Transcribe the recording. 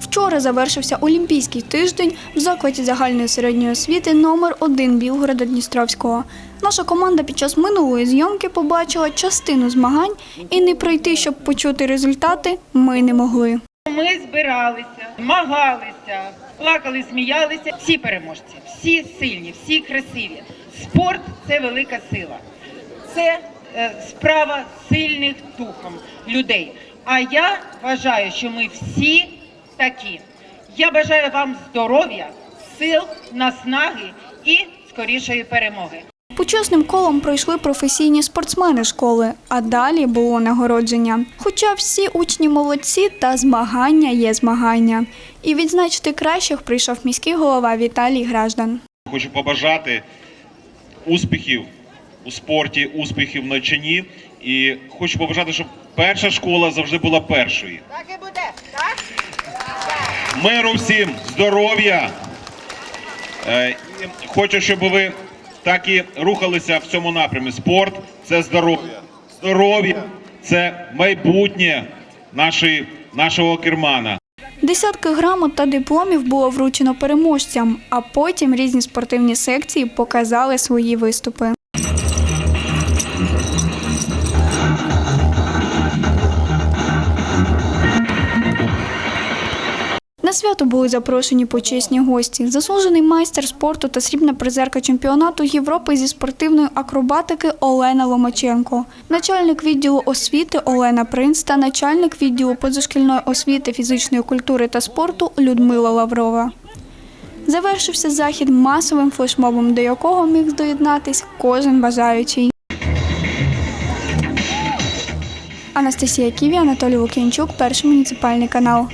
Вчора завершився Олімпійський тиждень в закладі загальної середньої освіти номер 1 Білгорода Дністровського. Наша команда під час минулої зйомки побачила частину змагань і не прийти, щоб почути результати, ми не могли. Ми збиралися, змагалися, плакали, сміялися. Всі переможці, всі сильні, всі красиві. Спорт це велика сила. Це е, справа сильних духом людей. А я вважаю, що ми всі такі. Я бажаю вам здоров'я, сил, наснаги і скорішої перемоги. Почесним колом пройшли професійні спортсмени школи, а далі було нагородження. Хоча всі учні молодці та змагання є змагання. І відзначити кращих прийшов міський голова Віталій Граждан. Хочу побажати успіхів у спорті, успіхів в навчанні. І хочу побажати, щоб перша школа завжди була першою. Так і буде, так? Миру всім, здоров'я. Е, і Хочу, щоб ви так і рухалися в цьому напрямі. Спорт це здоров'я. Здоров'я це майбутнє нашої, нашого кермана. Десятки грамот та дипломів було вручено переможцям, а потім різні спортивні секції показали свої виступи. На свято були запрошені почесні гості, заслужений майстер спорту та срібна призерка чемпіонату Європи зі спортивної акробатики Олена Ломаченко, начальник відділу освіти Олена Принц та начальник відділу позашкільної освіти, фізичної культури та спорту Людмила Лаврова. Завершився захід масовим флешмобом, до якого міг доєднатись кожен бажаючий. Анастасія Ківі, Анатолій Лук'янчук, перший муніципальний канал.